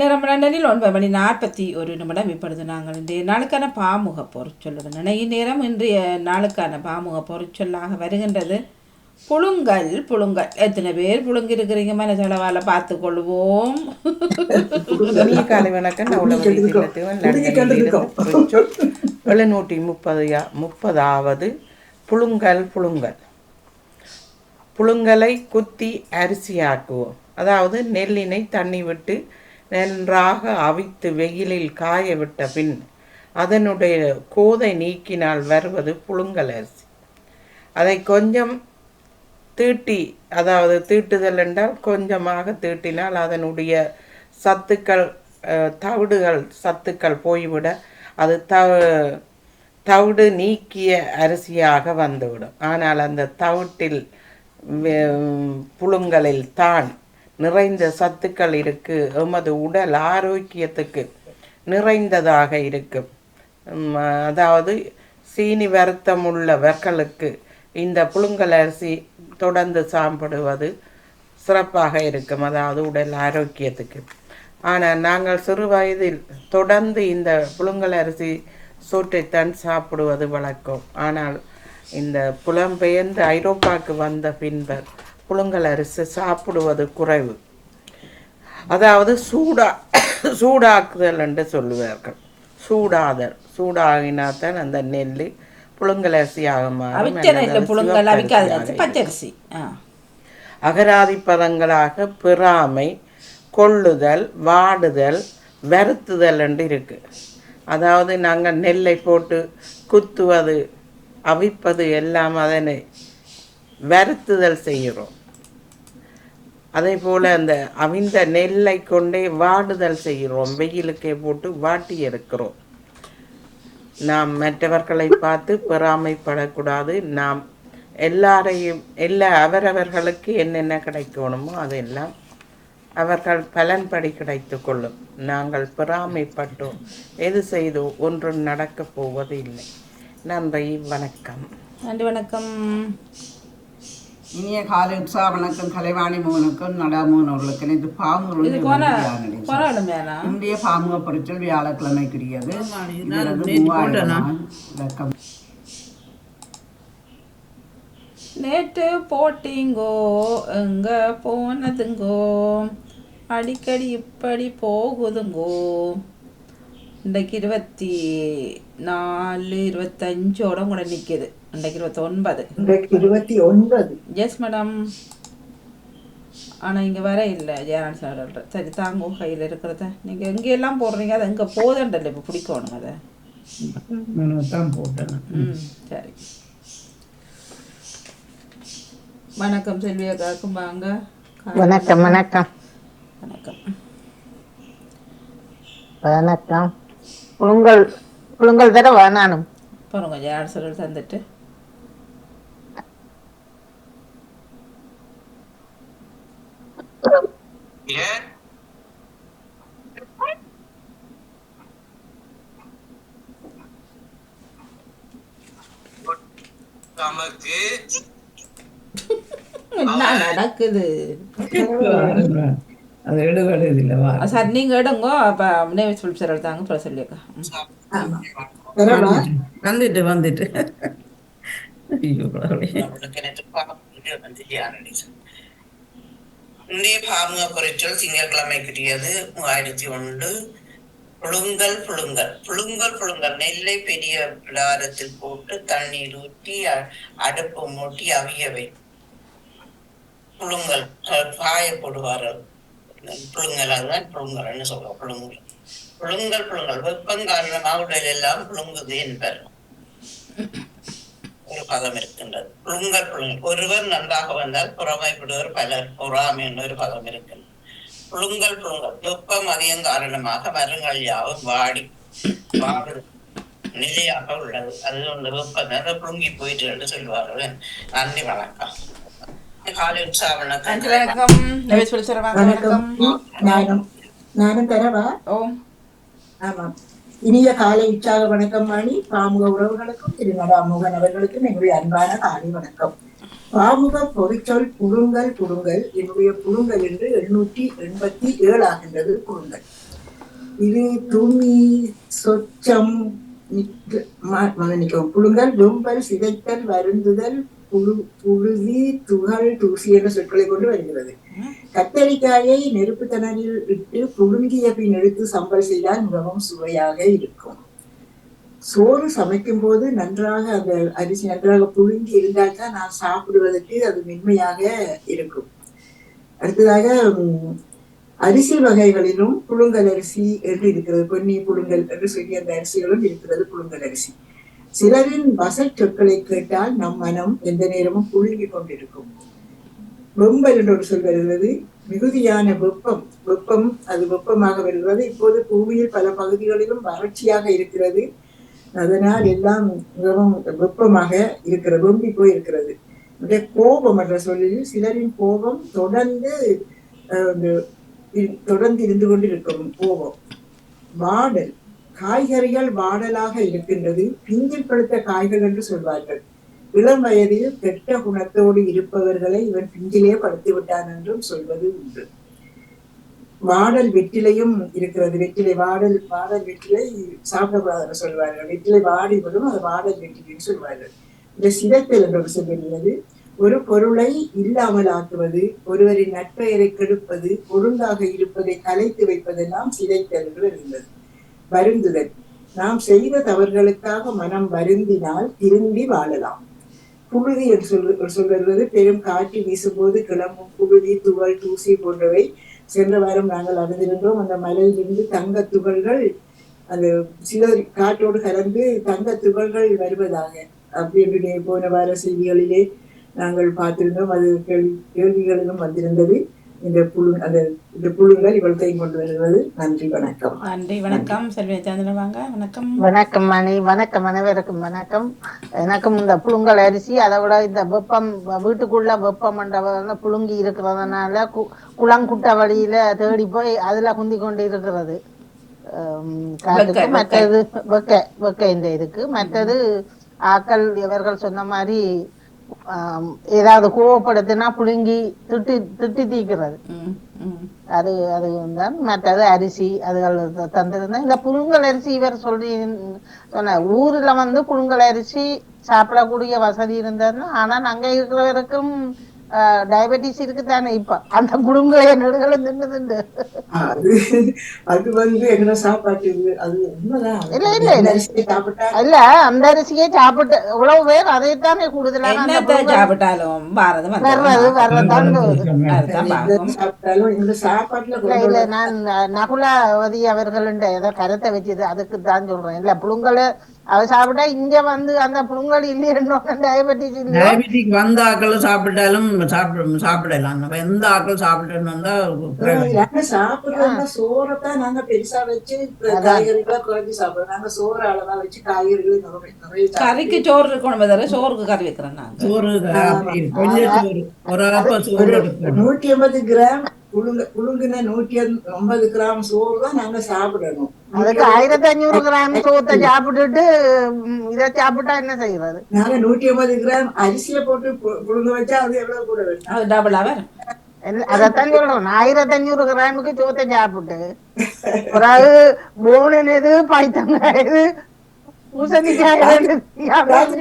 நேரம் லண்டனில் ஒன்பது மணி நாற்பத்தி ஒரு நிமிடம் இப்பொழுது நாங்கள் இன்றைய நாளுக்கான பாமுக பொருட்சொல்லுடன் இணைய நேரம் இன்றைய நாளுக்கான பாமுக பொருட்சொல்லாக வருகின்றது புழுங்கல் புழுங்கல் எத்தனை பேர் புழுங்கி இருக்கிறீங்க மனசளவால் பார்த்து கொள்வோம் காலை வணக்கம் எழுநூற்றி முப்பது முப்பதாவது புழுங்கல் புழுங்கல் புழுங்கலை குத்தி அரிசியாக்குவோம் அதாவது நெல்லினை தண்ணி விட்டு நன்றாக அவித்து வெயிலில் காய விட்ட பின் அதனுடைய கோதை நீக்கினால் வருவது புழுங்கல் அரிசி அதை கொஞ்சம் தீட்டி அதாவது தீட்டுதல் என்றால் கொஞ்சமாக தீட்டினால் அதனுடைய சத்துக்கள் தவிடுகள் சத்துக்கள் போய்விட அது த தவிடு நீக்கிய அரிசியாக வந்துவிடும். ஆனால் அந்த தவிட்டில் புழுங்களில் புழுங்கலில் தான் நிறைந்த சத்துக்கள் இருக்கு. எமது உடல் ஆரோக்கியத்துக்கு நிறைந்ததாக இருக்கும் அதாவது சீனி வருத்தம் உள்ளவர்களுக்கு இந்த புழுங்கல் அரிசி தொடர்ந்து சாப்பிடுவது சிறப்பாக இருக்கும். அதாவது உடல் ஆரோக்கியத்துக்கு. ஆனால் நாங்கள் சிறு வயதில் தொடர்ந்து இந்த புழுங்கல் அரிசி சோற்றைத்தான் சாப்பிடுவது வழக்கம். ஆனால் இந்த புலம்பெயர்ந்து ஐரோப்பாவுக்கு வந்த பின்பர் புழுங்கல் அரிசி சாப்பிடுவது குறைவு. அதாவது சூடா சூடாக்குதல் என்று சொல்லுவார்கள். சூடாதல் சூடாகினாத்தான் அந்த நெல் புழுங்கல் அரிசியாக மாறும் அவிச்ச அல்லது நெல் அது புழுங்கல் அவிக்காத சிவப்பரிசியாக நேரத்து பச்சரிசி அகராதி பதங்களாக பெறாமை கொள்ளுதல் வாடுதல் வருத்துதல் என்று இருக்கு. அதாவது நாங்கள் நெல்லை போட்டு குத்துவது அவிப்பது எல்லாம் அதனை வருத்துதல் செய்கிறோம். அதே போல் அந்த அவிந்த நெல்லை கொண்டே வாடுதல் செய்கிறோம். வெயிலுக்கே போட்டு வாட்டி எடுக்கிறோம். நாம் மற்றவர்களை பார்த்து பொறாமைப்படக்கூடாது. நாம் எல்லாரையும் எல்லா அவரவர்களுக்கு என்னென்ன கிடைக்கணுமோ அதெல்லாம் அவர்கள் பலன்படி கிடைத்து கொள்ளும். நாங்கள் பொறாமைப்பட்டோம். எது செய்தோ ஒன்றும் நடக்கப் போவது இல்லை நன்றி. வணக்கம். நன்றி. வணக்கம். இனிய காலை உற்சாக வணக்கம் கலைவாணி மோகனுக்கும் நடாமோகன் அவர்களுக்கு இது இடமேனா இந்திய பாமுக பொருட்கள் வியாழக்கிழமைக்குரியது இலக்கம் நேற்று போட்டிங்கோ எங்க போனதுங்கோ அடிக்கடி இப்படி போகுதுங்கோ இன்றைக்கு இருபத்தி நாலு இருபத்தஞ்சோட கூட நிற்கிது இன்றைக்கு இருபத்தொன்பது. இன்றைக்கு இருபத்தி ஒன்பது. எஸ் மேடம் ஆனால் இங்கே வர இல்லை ஜெயரான் சார் சரி தாங்க கையில் இருக்கிறத. நீங்கள் எங்கெல்லாம் போடுறீங்க? அது எங்கே போதண்டல்ல இப்போ பிடிக்கணும் அதை. தான் போட்டேன். ம் சரி. வணக்கம் செல்வி அக்காக்கும் வாங்க. வணக்கம் வணக்கம். வணக்கம். வணக்கம். புழுங்கல் புழுங்கல் தர வேணானும் பாருங்க ஜெயரான் சார் தந்துட்டு. நமக்கு என்ன நடக்குது? அது எடுபடு இதில் வா. ஆ, சார் நீங்கள் எடுங்கோ. அப்போ நினைவு சொல்லி சார் எடுத்தாங்க சொல்லி ம். வந்துட்டு வந்துட்டு. ஐயோ கடவுளே. நம்மளுக்கு நேற்று பாம்பு வந்து யாருன்னு சொல்லி. இந்திய பாமுக குறைச்சல் திங்கட்கிழமை கிட்டியது மூவாயிரத்தி ஒன்று. புழுங்கல் புழுங்கல். புழுங்கல் புழுங்கல். நெல்லை பெரிய பிடாரத்தில் போட்டு தண்ணீர் ஊற்றி அடுப்பு மூட்டி அவியவை. புழுங்கல் அஹ், காய போடுவார்கள் புழுங்கல் அதுதான் புழுங்கல்னு சொல்லுவோம் புழுங்கல். புழுங்கல் புழுங்கல். வெப்பம் காரணமாக உடல் எல்லாம் புழுங்குது என்பர். ஒரு பதம் இருக்கின்றது. புழுங்கல் புழுங்கல் ஒருவர் நன்றாக வந்தால் புறமைப்படுவர் பலர். பொறாமை என்ற ஒரு பதம் இருக்கின்றது. புழுங்கல் புழுங்கல் வெப்பம் அதிகம் காரணமாக மரங்கள் யாவும் வாடி வாடு நிலையாக உள்ளது. அது அந்த வெப்பம் அதை புழுங்கி போயிட்டு என்று சொல்வார்கள். நன்றி வணக்கம். காலை உற்சாக வணக்கம். நானும் தரவா? ஓ ஆமாம். இனிய காலை உற்சாக வணக்கம் வாணி பாமுக உறவுகளுக்கும் திரு நடாமோகன் அவர்களுக்கும் என்னுடைய அன்பான காலை வணக்கம். பாமுக பொறிச்சொல் புழுங்கல் புழுங்கல் என்னுடைய புழுங்கல் என்று எண்ணூற்றி எண்பத்தி ஏழு ஆகின்றது புழுங்கல். இது துணி சொச்சம் நிக்க- மன்னிக்கவும் புழுங்கல் வெம்பல் சிதைத்தல் வருந்துதல் புழு புழுதி துகள் தூசி என்ற சொற்களை கொண்டு வருகிறது. கத்தரிக்காயை நெருப்பு தணலில் இட்டு புழுங்கிய பின் எடுத்து சம்பல் செய்தால் மிகவும் சுவையாக இருக்கும். சோறு சமைக்கும் போது நன்றாக அந்த அரிசி நன்றாக புழுங்கி இருந்தால் தான் நான் சாப்பிடுவதற்கு அது மென்மையாக இருக்கும். அடுத்ததாக அரிசி வகைகளிலும் புழுங்கல் அரிசி என்று இருக்கிறது. பொன்னி புழுங்கல் என்று சொல்லி அந்த அரிசிகளும் இருக்கிறது புழுங்கல் அரிசி. சிலரின் வசல் சொற்களை கேட்டால் நம் மனம் எந்த நேரமும் புழுங்கி கொண்டிருக்கும். வெம்பல் என்று ஒரு சொல் வருகிறது மிகுதியான வெப்பம் வெப்பம் அது வெப்பமாக வருகிறது. இப்போது பூமியில் பல பகுதிகளிலும் வறட்சியாக இருக்கிறது. அதனால் எல்லாம் மிகவும் வெப்பமாக இருக்கிறது வெம்பி போய் இருக்கிறது கோபம் என்ற சொல்லில் சிலரின் கோபம் தொடர்ந்து தொடர்ந்து இருந்து கொண்டிருக்கும் கோபம். வாடல் காய்கறிகள் வாடலாக இருக்கின்றது. பிஞ்சில் பழுத்த காய்கள் என்று சொல்வார்கள். இளம் வயதில் கெட்ட குணத்தோடு இருப்பவர்களை இவன் பிஞ்சிலே படுத்து விட்டான் என்றும் சொல்வது உண்டு. வாடல் வெற்றிலையும் இருக்கிறது. வெற்றிலை வாடல் வாடல் வெற்றிலை சாப்பிடக்கூடாதுன்னு சொல்வார்கள். வெற்றிலை வாடி விடும் அது வாடல் வெற்றிலைன்னு சொல்வார்கள். இந்த சிதைத்தல் என்று ஒரு ஒரு பொருளை இல்லாமல் ஆக்குவது ஒருவரின் நட்பெயரை கெடுப்பது ஒழுங்காக இருப்பதை கலைத்து வைப்பதெல்லாம் சிதைத்தல் என்று இருந்தது வருந்துதல். நாம் செய்த தவறுகளுக்காக மனம் வருந்தினால் திரும்பி வாழலாம். புழுதி என்று சொல் சொல்வது பெரும் காற்று வீசும்போது கிளம்பும் புழுதி துகள் தூசி போன்றவை சென்ற வாரம் நாங்கள் அறிந்திருந்தோம் அந்த மலையிலிருந்து தங்க துகள்கள் அந்த சிலர் காற்றோடு கலந்து தங்க துகள்கள் வருவதாக அப்படி என்று போன வார செய்திகளிலே நாங்கள் பார்த்திருந்தோம். அது கேள்வி கேள்விகளிலும் வந்திருந்தது. இந்த புழு அந்த இந்த புழுங்கள் இவ்வளத்தையும் கொண்டு வருகிறது நன்றி வணக்கம். நன்றி வணக்கம். செல்வி சந்திரன் வாங்க. வணக்கம். வணக்கம் மணி. வணக்கம் அனைவருக்கும் வணக்கம். எனக்கும் இந்த புழுங்கல் அரிசி அதை விட இந்த வெப்பம் வீட்டுக்குள்ள வெப்பம் மண்டபம் புழுங்கி இருக்கிறதுனால கு குளங்குட்ட வழியில தேடி போய் அதுல குந்தி கொண்டு இருக்கிறது. மற்றது வெக்க வெக்க இந்த இதுக்கு. மற்றது ஆக்கள் இவர்கள் சொன்ன மாதிரி ஏதாவது கோவப்படுத்தினா புழுங்கி திட்டி திட்டி தீக்கிறது. அது அது தான் மற்றது அரிசி அதுகள் தந்திருந்தேன் இந்த புழுங்கல் அரிசி இவர் சொல்லி சொன்ன ஊர்ல வந்து புழுங்கல் அரிசி சாப்பிடக்கூடிய வசதி இருந்ததுன்னா ஆனா அங்க இருக்கிறவருக்கும் டயபெட்டிஸ் இருக்குதானே இப்ப? அந்த புழுங்கலை நெடுகளும் தின்னு தின்னு அது அது வந்து எங்க சாப்பாட்டு அது இல்ல, இல்ல, இல்ல. அந்த அரிசியே சாப்பிட்டு இவ்வளவு பேர் அதைத்தானே கூடுதலான சாப்பிட்டாலும் பாரத வர்றது வர்றதான் சாப்பிட்டாலும் இந்த சாப்பாட்டுல இல்ல நான் நகுலாவதி அவர்கள் ஏதோ கருத்தை வச்சது. அதுக்கு தான் சொல்றேன். இல்ல புழுங்கல் அவ சாப்பிட்டா இங்க வந்து அந்த புழுங்கல் இல்லையோ டயபெட்டிஸ் டயபெட்டிக் வந்த ஆக்கள் சாப்பிட்டாலும் சாப்பிட சாப்பிடலாம் நம்ம எந்த ஆக்கள் சாப்பிட்டுன்னு வந்தா சாப்பிடுறோம்னா சோறைத்தான் நாங்க பெருசா வச்சு காய்கறிகளை குறைஞ்சி சாப்பிடுறோம். நாங்க சோறு அளவா வச்சு காய்கறிகளை. கறிக்கு சோறு இருக்கணும் தவிர சோறுக்கு கறி வைக்கிறேன் நாங்க. சோறு கொஞ்சம் சோறு. ஒரு அப்ப சோறு. நூற்றி ஐம்பது கிராம் புழுங்க புழுங்குன நூற்றி ஐம்பது கிராம் சோறு தான் நாங்க சாப்பிடணும். அதுக்கு ஆயிரத்தி அஞ்சூறு கிராம் சோத்தை சாப்பிட்டுட்டு இதை சாப்பிட்டா என்ன செய்யறது நாங்க நூற்றி ஐம்பது கிராம் அரிசியை போட்டு புழுங்க வச்சா அது எவ்வளவு கூட வரும்? டபுளா வரும். அதைத்தான் சொல்றோம் ஆயிரத்தி அஞ்சூறு கிராமுக்கு சோத்தை சாப்பிட்டு பிறகு போனன் எது எது பூசணிக்காய் எது, ராத்திரி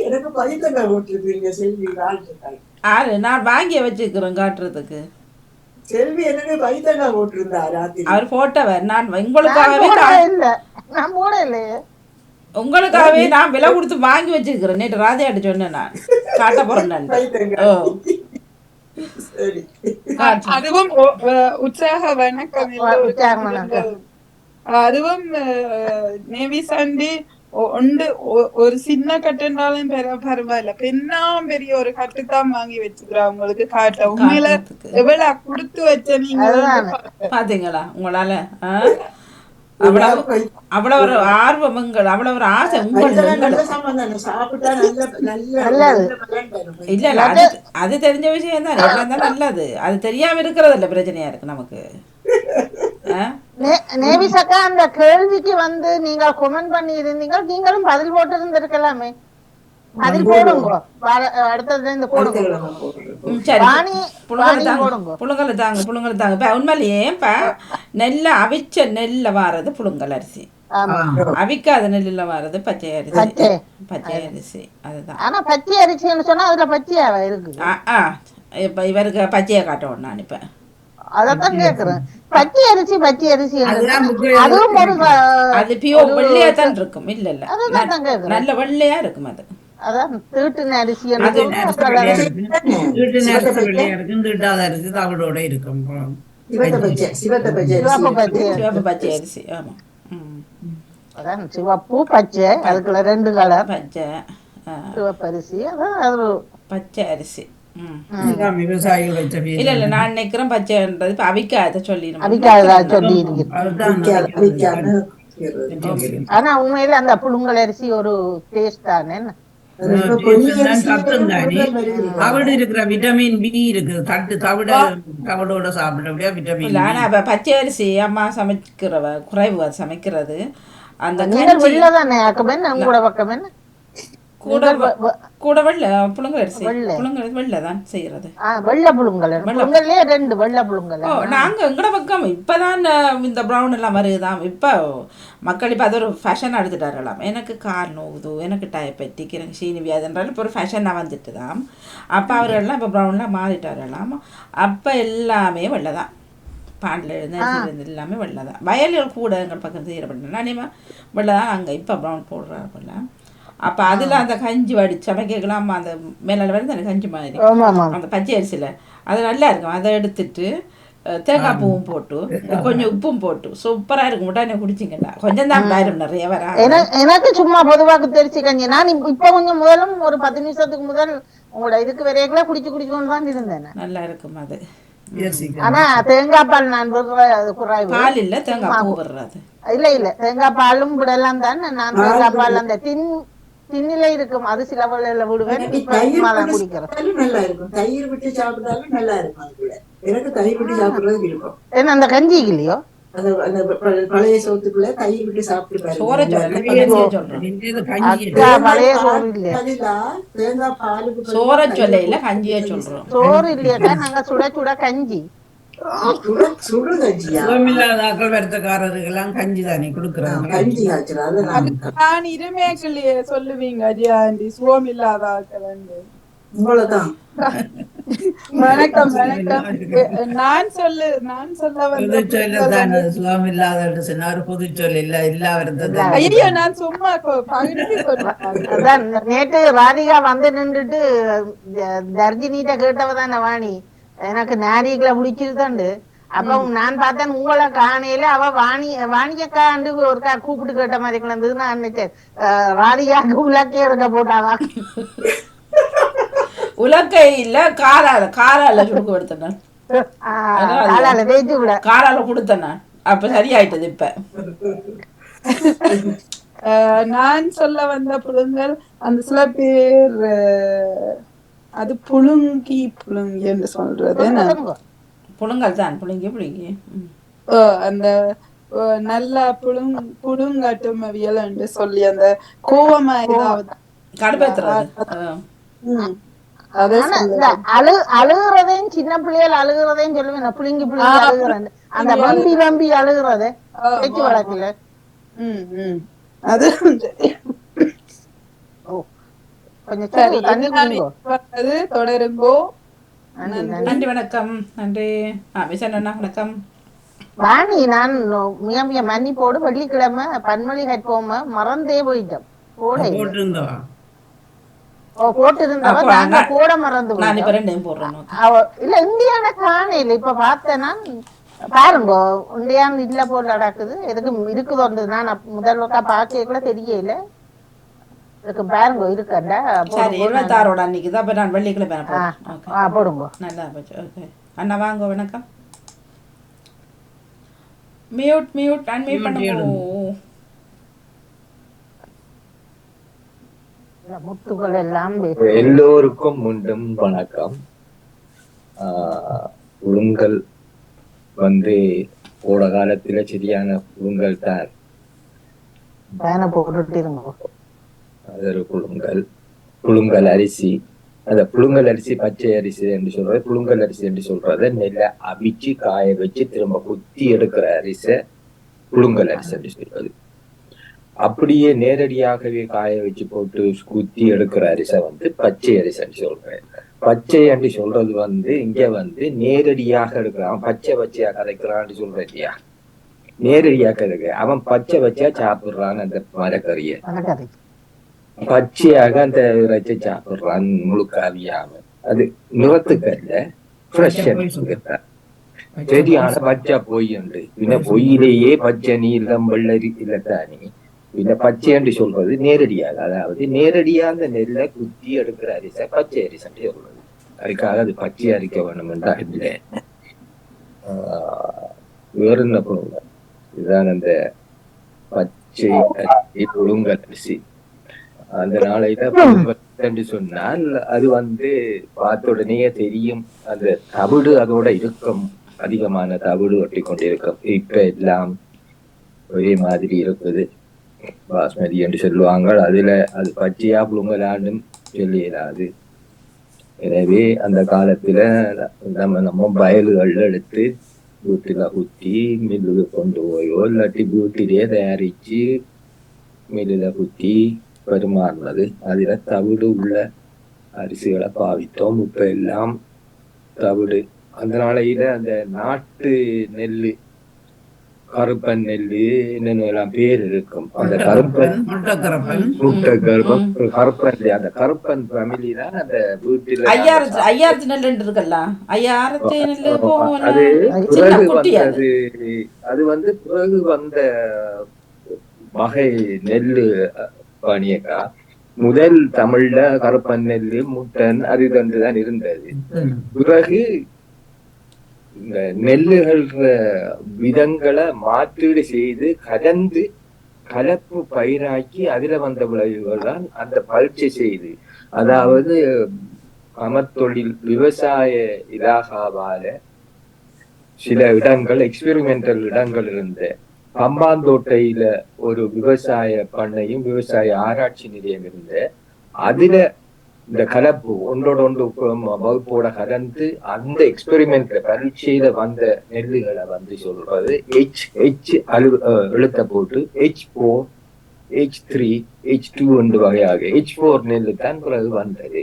எனக்கு. பைத்தங்காய் போட்டிருக்கீங்க செல்வி ராஜ்யத்தாய் ஆறு நான் வாங்கி வச்சுக்கிறேன் காட்டுறதுக்கு. செல்வி எனக்கு பைத்தங்காய் போட்டிருந்தா ராத்திரி? அவர் போட்டவர். நான் நான் உங்களுக்காகவே இல்ல. நான் போட இல்லையே உங்களுக்காகவே நான் விலை கொடுத்து வாங்கி வச்சிருக்கிறேன். நேற்று ராஜாட்ட சொன்னேன் நான். காட்ட போறேன். அதுவும் உற்சாக வணக்கம். அதுவும் நேவி சாண்டி ஒன்று ஒரு சின்ன கட்டுனாலும் பரவாயில்ல பெண்ணாம் பெரிய ஒரு கட்டு தான் வாங்கி வச்சுக்கிறா உங்களுக்கு காட்ட உண்மையில. எவ்வளவு கொடுத்து வச்ச நீங்க. பாத்தீங்களா உங்களால? அவ்வளவு அவ்வளவு ஒரு ஆர்வம் உங்கள் அவ்வளவு ஒரு ஆசை உங்களுக்கு. இல்ல இல்ல அது அது தெரிஞ்ச விஷயம் தான் நல்லது அது தெரியாம இருக்கிறது இல்ல பிரச்சனையா இருக்கு நமக்கு நேவி சக்கா அந்த கேள்விக்கு வந்து நீங்கள் கொமெண்ட் பண்ணி இருந்தீங்க நீங்களும் பதில் போட்டு இருந்திருக்கலாமே அதில் போடுங்க. அடுத்ததுல இருந்து போடுங்க. சரி. வாணி புழுங்கல் தாங்க. போடுங்க. புழுங்கல் தாங்க இப்போ உண்மையிலேயே இப்போ நெல்லை அவிச்ச நெல்லில் வாரது புழுங்கல் அரிசி. ஆமா. அவிக்காத நெல்லில் வாரது பச்சை அரிசி. பச்சை. அரிசி. அதுதான். ஆனா பச்சை அரிசின்னு சொன்னா அதுல பச்சையாவா இருக்கு ஆ ஆ. இப்போ இவருக்கு பச்சையை காட்டணும் நான் இப்போ. அதத்தான் கேக்குறேன். பச்சை அரிசி பச்சை அரிசி அதுவும் ஒரு அது பியோ வெள்ளையா தான் இருக்கும். இல்ல இல்ல. அதுதான் தான் கேக்குறேன். நல்ல வெள்ளையா இருக்கும் அது. அதான் தீட்டுன அரிசி தீட்டாத அரிசி? தவிடோட இருக்கும். சிவப்பு பச்சை அரிசி. ஆமா. ம். அதான் சிவப்பு பச்சை அதுக்குள்ள ரெண்டு கலர். பச்சை. ஆ, சிவப்பு அரிசி அதான் அது. பச்சை அரிசி. ம் இதுதான் விவசாயிகள் இல்ல இல்ல நான் நினைக்கிறேன் பச்சைன்றது இப்ப அவிக்காத சொல்லி அவிக்காததா சொல்லி. ஆனா உண்மையில அந்த புழுங்கல் அரிசி ஒரு டேஸ்ட் தானே. தவிடு இருக்கிற விட்டமின் பி இருக்கு தட்டு தவிட தவிடோட சாப்பிட விட்டமின் ஆனா இப்ப பச்சை அரிசி அம்மா சமைக்கிறவ குறைவு அது சமைக்கிறது. அந்த வெள்ள தானே அக்கமே உங்களோட பக்கம் என்ன? கூட கூட வெள்ளை புழுங்கல். புழுங்கல் வெள்ளை தான் செய்யறது. ஆ, வெள்ளை புழுங்கல். புழுங்கல்லே ரெண்டு வெள்ளை புழுங்கல். ஓ நாங்க எங்கட பக்கம் இப்பதான் இந்த ப்ரௌன் எல்லாம் வருதுதான் இப்போ மக்கள் இப்போ அது ஒரு ஃபேஷன் எடுத்துட்டாரலாம் எனக்கு கால் நோவுது எனக்கு டயபெட்டிக் எனக்கு சீனி வியாதின்றாலும் இப்போ ஒரு ஃபேஷனாக வந்துட்டு தான் அப்போ அவர்கள்லாம் இப்போ ப்ரௌன்லாம் மாறிட்டாரலாம் அப்போ எல்லாமே வெள்ளை தான். பாண்டில் இருந்து எல்லாமே வெள்ளை தான். வயல்கள் கூட எங்கள் பக்கம் செய்யப்பட்டேன். நானேமா வெள்ளை தான் அங்கே. இப்போ ப்ரௌன் போடுறாருல அப்போ அதில் அந்த கஞ்சி வடி சமைக்கலாம் அந்த மேலே வருது அந்த கஞ்சி மாதிரி. அந்த பச்சை அரிசியில். அது நல்லா இருக்கும். அதை எடுத்துட்டு தேங்காய் பூவும் போட்டு கொஞ்சம் உப்பும் போட்டு சூப்பராக இருக்கும். உடனே குடிச்சிங்கன்னா. கொஞ்சம் தான் பாரும் நிறைய வரா. என- எனக்கு சும்மா பொதுவாக்கு தெரிச்சு கஞ்சி. நான் இப்ப- கொஞ்சம் முதலும் ஒரு பத்து நிமிஷத்துக்கு முதல் உங்களோட இதுக்கு வரையக்குள்ள குடிச்சு குடிச்சுன்னு தான் இருந்தேன். நல்லா இருக்கும் அது. ஆனா தேங்காய் பால் நான் பால் இல்லை தேங்காய் பூ விடுறது. இல்ல இல்ல. தேங்காய் பாலும் விடலாம் தான். நான் தேங்காய் பால் அந்த டின் டின்னில இருக்கும். அது சில வேளையில விடுவேன். நல்லா இருக்கும். தயிர் விட்டு சாப்பிட்டாலும் நல்லா இருக்கும் எனக்கு தயிர் விட்டு சாப்பிடுறது விருப்பம். ஏன்னா அந்த கஞ்சி இல்லையோ? பழைய சோத்துக்குள்ள தயிர் விட்டு சாப்பிட்டு. சோறை சொல்லையில் போட்டு கஞ்சியை சோறு இல்லையாக்கா? நாங்க சுட சுட கஞ்சி. ஆக்கள் சொல்லுவீங்க அஜயாண்டி சுகம் இல்லாத ஆட்கள் உங்களதான். வணக்கம் வணக்கம். நான் சொல்லு நான் சொல்ல வந்த சுகம் இல்லாத சொன்னார் பொது சொல் இல்ல இல்லா வருத்தத்தை ஐயோ நான் சும்மா நேற்று ராதிகா வந்து நின்றுட்டு தர்ஜினிட்ட கேட்டவ தானே வாணி? எனக்கு நாரிகளை பிடிச்சிருதாண்டு அப்ப நான் பார்த்தேன் உங்களை காணையில அவ வாணி வாணியக்காண்டு ஒருக்கா கூப்பிட்டு கேட்ட மாதிரி கிடந்தது. நான் நினைச்சேன் ராதிகாக்கு உலக்கே எடுக்க போட்டாவா உலக்கை இல்லை காரால காரால சுடுக்கு கொடுத்தேன் காலால தேய்ச்சி விட. காரால கொடுத்தேன் அப்போ சரியாயிட்டது இப்போ. நான் சொல்ல வந்த புழுங்கல் அந்த சில பேர் அது புழுங்கி புழுங்கி என்று சொல்றது? புழுங்கல் தான். புழுங்கி புழுங்கி. அந்த நல்ல புழுங் புழுங்கட்டும் அவியல் என்று சொல்லி அந்த கோவமா ஏதாவது அழுகுறதையும் சின்ன பிள்ளைகள் அழுகுறதையும் சொல்லுவேன். புளிங்கி புளிங்கி ஆ, அழுகுறேன். அந்த வம்பி வம்பி அழுகுறதே பேச்சு வழக்குல. ம், ம். அது கொஞ்சம் தொடருங்கோ. நன்றி வணக்கம். நன்றி. வணக்கம். வாணி நான் மிக மிக மன்னிப்போடு வெள்ளிக்கிழமை பன்மொழி கற்போம மறந்தே போயிட்டோம். போட. இல்லை. போட்டிருந்தோம் ஓ போட்டு இருந்தவ அப்போ நாங்க நான் போட மறந்து இல்ல இந்தியான காணையில இப்ப பார்த்தேன்னா பாருங்க இந்தியான் இல்ல போல நடக்குது. எதுக்கு இருக்குது நான் அப்ப முதல் ஒருக்கா பார்க்க கூட தெரியல இதுக்கு பாருங்க இருக்கண்டா சரி இருபத்தாறோட அன்னைக்கு தான் இப்போ நான் வெள்ளிக்கிழமை ஆ, போடுறேன் ஓகே. ஆ, போடுங்க. நல்லா போச்சு. ஓகே. அண்ணா வாங்க வணக்கம். மியூட் மியூட் அன்மியூட் பண்ணுங்க. முத்துக்கள் எல்லாம் எல்லோருக்கும் மீண்டும் வணக்கம். ஆஹ் புழுங்கல் வந்து போட காலத்துல சரியான புழுங்கல் தான் பேனை போட்டுட்டு இருங்க. அது புழுங்கல் புழுங்கல் அரிசி. அந்த புழுங்கல் அரிசி பச்சை அரிசி என்று சொல்றது புழுங்கல் அரிசி என்று சொல்றது நெல்லை அவிச்சு காய வச்சு திரும்ப குத்தி எடுக்கிற அரிசை புழுங்கல் அரிசி என்று சொல்றது. அப்படியே நேரடியாகவே காய வச்சு போட்டு குத்தி எடுக்கிற அரிசை வந்து பச்சை அரிசி என்று சொல்றேன். பச்சை என்று சொல்றது வந்து இங்க வந்து நேரடியாக எடுக்கிறான். பச்சை பச்சையா கதைக்கிறான்னு சொல்றேன் இல்லையா? நேரடியாக கதைக்க அவன் பச்சை பச்சையா சாப்பிடுறான் அந்த மரக்கறியை. பச்சையாக அந்த இறைச்சி சாப்பிடுறான் முழுக்க அவியாம அது நிறத்துக்கல்ல ஃப்ரெஷ் சரியான பச்சை பொய் உண்டு பின்ன பொய்யிலேயே பச்சை நீலம் வெள்ளரி இல்லத்தானி பின்ன பச்சை என்று சொல்றது நேரடியாக அதாவது நேரடியா அந்த நெல்லை குத்தி எடுக்கிற அரிசை பச்சை அரிசை சொல்றது அதுக்காக அது பச்சை அரிக்க வேணும் என்றா இல்லை வேற என்ன பண்ணுங்க இதுதான் அந்த பச்சை அரிசி அந்த நாளையில சொன்னால் அது வந்து பார்த்த உடனே தெரியும். அந்த தவிடு அதோட இருக்கும் அதிகமான தவிடு ஒட்டி கொண்டிருக்கும் இப்ப எல்லாம் ஒரே மாதிரி இருக்குது. பாஸ்மதி என்று சொல்லுவாங்க அதுல அது பச்சையா புழுங்கலான்னு சொல்லிடாது எனவே அந்த காலத்துல நம்ம நம்ம வயல்கள் எடுத்து வீட்டுல குத்தி மில்லுக்கு கொண்டு போயோ இல்லாட்டி வீட்டிலேயே தயாரிச்சு மில்லுல குத்தி பரிமாறினது அதுல தவிடு உள்ள அரிசிகளை பாவித்தோம். இப்ப எல்லாம் தவிடு. அந்த நாளையில அந்த நாட்டு நெல்லு கருப்பன் நெல்லு என்னென்ன எல்லாம் பேர் இருக்கும். அந்த கருப்பன் முட்டை கருப்பன் கருப்பன்? அந்த கருப்பன் ஃபேமிலி தான் அந்த வீட்டுல ஐயாயிரத்து ஐயாயிரத்து நெல் இருக்குல்ல ஐயாயிரத்து நெல் அது பிறகு வந்தது. அது வந்து பிறகு வந்த வகை நெல்லு. பாணியக்கா. முதல் தமிழ்ல கருப்பன் நெல்லு முட்டன் அது தான் இருந்தது. பிறகு இந்த நெல்லுகள் விதங்களை மாற்றீடு செய்து கலந்து கலப்பு பயிராக்கி அதுல வந்த விளைவுகள் தான் அந்த பயிற்சி செய்து. அதாவது அமர்த்தொழில் விவசாய இலாகாவால சில இடங்கள் எக்ஸ்பெரிமெண்டல் இடங்கள் இருந்த பம்பாந்தோட்டையில ஒரு விவசாய பண்ணையும் விவசாய ஆராய்ச்சி நிலையம் இருந்து அதுல இந்த கலப்பு ஒன்றோட ஒன்று வகுப்போட கலந்து அந்த எக்ஸ்பெரிமெண்ட்ல பரீட்சையில வந்த நெல்லுகளை வந்து சொல்றது ஹெச் ஹெச் அழு அஹ் எழுத்த போட்டு H four H three H two என்று வகையாக ஹெச் போர் நெல்லு தான் பிறகு வந்தது.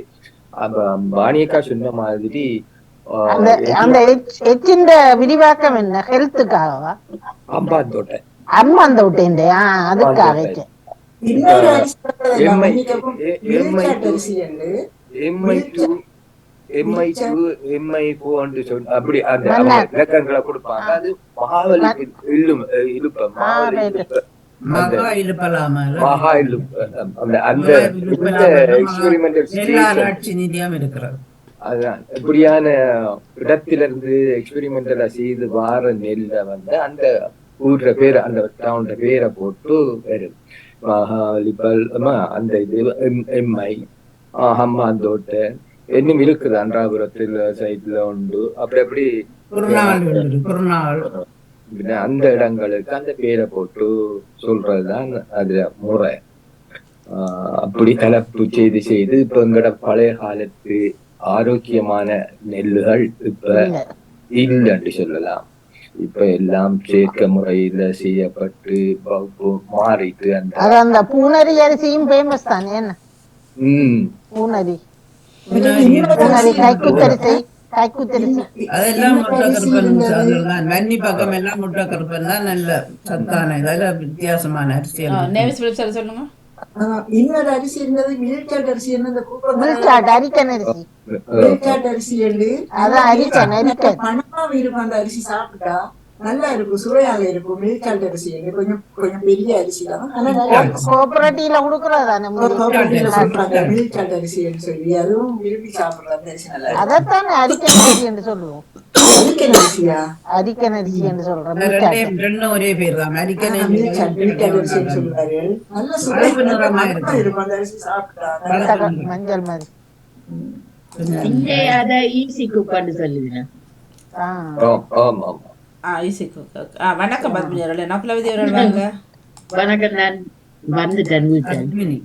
அப்ப வாணியக்கா சொன்ன மாதிரி அந்த அந்த எச்- எச்சின் விரிவாக்கம் என்ன? ஹெல்த்துக்காகவா? அம்பாந்தோட்டை. அம்மா அந்த விட்டேன் அதுக்காக அப்படி அந்த இலக்கங்களை கொடுப்பாங்க. அது மகாவலி இல்லும் இழுப்ப மகாவலி ஆ, இழுப்ப அந்த மகா இருப்பலாம மகா இழுப்ப அந்த அந்த இந்த எக்ஸ்பெரிமெண்டல் நெல்லாராய்ச்சி நிதியம் இருக்கிறது. அதுதான் இப்படியான இடத்திலிருந்து எக்ஸ்பெரிமெண்டலா செய்து வார நெல்ல வந்து அந்த ஊர்ற பேர் அந்த டவுன்ல பேரை போட்டு வரும் மகாலிபல் அந்த இது எம்ஐ ஹம்மாந்தோட்டை இன்னும் இருக்குது அன்றாபுரத்தில் சைட்ல உண்டு. அப்படி அப்படி அந்த இடங்களுக்கு அந்த பேரை போட்டு சொல்றதுதான் அதுல முறை. அப்படி கலப்பு செய்து செய்து இப்ப எங்கட பழைய காலத்து ஆரோக்கியமான நெல்லுகள் இப்ப இல்ல. இல்லைன்னு சொல்லலாம். இப்ப எல்லாம் செயற்கை முறையில செய்யப்பட்டு மாறிட்டு அந்த அந்த பூனரி அரிசியும் ஃபேமஸ் தானே என்ன? உம் பூனரி. பூனரி. அரிசி கைக்குத்தரிசி அதெல்லாம் முட்டை அரிசி கருப்பன். தான் வன்னி பக்கம் எல்லாம் முட்டை கருப்பன் தான் நல்ல சத்தான இதெல்லாம் வித்தியாசமான சொல்லுங்க. ஆஹ் இன்னொரு அரிசி இருந்தது விழுச்சாட்டு அரிசி கூப்பம் மில்காட் அரிக்கன் அரிசி விழுச்சாட்டு அரிசி அதான் அரிக்கன் மனமா இருக்கும் அந்த அரிசி சாப்பிட்டா நல்லா இருக்கும் சுவையாக இருக்கும். மில்காட்டு அரிசி என்று கொஞ்சம் கொஞ்சம் பெரிய அரிசி தான் ஆனா நல்லா இருக்கும். கோஆபரேட்டிவ்ல கொடுக்கறது தானே ஒரு கோபுரத்துல சொல்றாங்க மில்காட்டு அரிசி என்று சொல்லி அதுவும் விரும்பி சாப்பிடுற அந்த அரிசி நல்லா அதைத்தானே அரிக்கன் அரிசி என்று சொல்லுவோம்? அரிக்கன் அரிசியா அரிக்கன் அரிசி என்று சொல்றோம்? ரெண்டே மில்காட் ரெண்டும் ஒரே பேர் தான். அமெரிக்கன் மில்காட்டு மில்காட்டு அரிசின்னு சொல்றாரு. நல்ல சுவை. அழகு நிறமா மணமா இருக்கும். இருக்கும். அந்த அரிசி சாப்பிட்டா மஞ்சள் மாதிரி. அத ஈஸி. ஆம், ஆமா ஆமா ஆ ஈசி குக் ஆ வணக்கம் பத்மினி அவர்களே நகுலவதி அவர்கள் வாங்க வணக்கம் நான் வந்துட்டேன் வீட்டேன் அட்மினி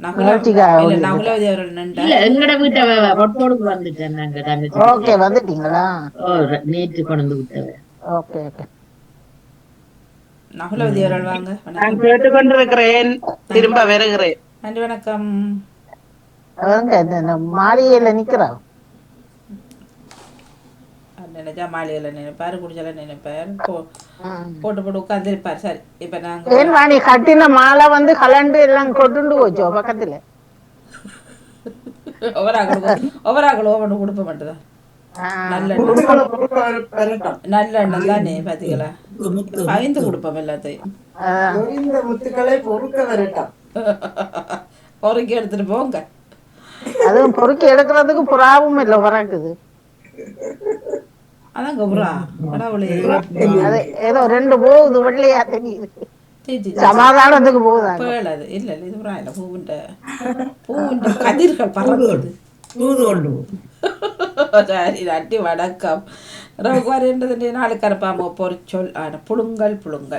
நகுல நிகழ்ச்சிக்கு இல்ல ஆகுது. நகுலவதி அவர்கள் நின்ற இல்ல எங்கட வீட்டை பொட்டோடுக்கு வந்துட்டேன் நாங்க தங்கச்சி. ஓகே வந்துட்டீங்களா? ஓ நேற்று கொண்டு விட்டவ. Okay okay. நகுலவதி அவர்கள் வாங்க நான் வணக்கம் கேட்டுக்கொண்டிருக்கிறேன் திரும்ப வருகிறேன். நன்றி வணக்கம். அவங்க இந்த- இந்த மாளிகையில நிக்கிறா நினைச்சா மாளிகையில் நினைப்பார் குடிச்சல நினைப்பார் போட்டு போட்டு உட்காந்துருப்பார் சரி இப்போ ஏன் வாணி கட்டின மாலை வந்து கலண்டு எல்லாம் கொட்டுண்டு போச்சோ பக்கத்துல. ஒவ்வொரு ஒவ்வொரு ஒவ்வொன்று கொடுப்ப. நல்லெண்ணெய். நல்லெண்ணெய் தானே பார்த்தீங்களா முத்து பயந்து கொடுப்போம் எல்லாத்தையும். ஆ. இந்த முத்துக்களை பொறுக்க வரட்டும். பொறுக்கி எடுத்துட்டு போங்க. அதுவும் பொறுக்கி எடுக்கிறதுக்கு புறாவும் இல்லை உறக்குது அதான் கபுரா கடவுளே ஏதோ ரெண்டு போகுது வெள்ளையா தெரியுது. சமாதானத்துக்கு போகுதாங்க பேள் அது இல்லை இல்லை இது புறா இல்லை பூவுண்ட. பூவுண்ட கதிர்கள் பறக்குது. தூது கொண்டு. சரி நன்றி வணக்கம். ரகுவார் என்றது நாளுக்கு அனுப்பாம பொறிச்சொல் ஆன புழுங்கல் புழுங்கல்.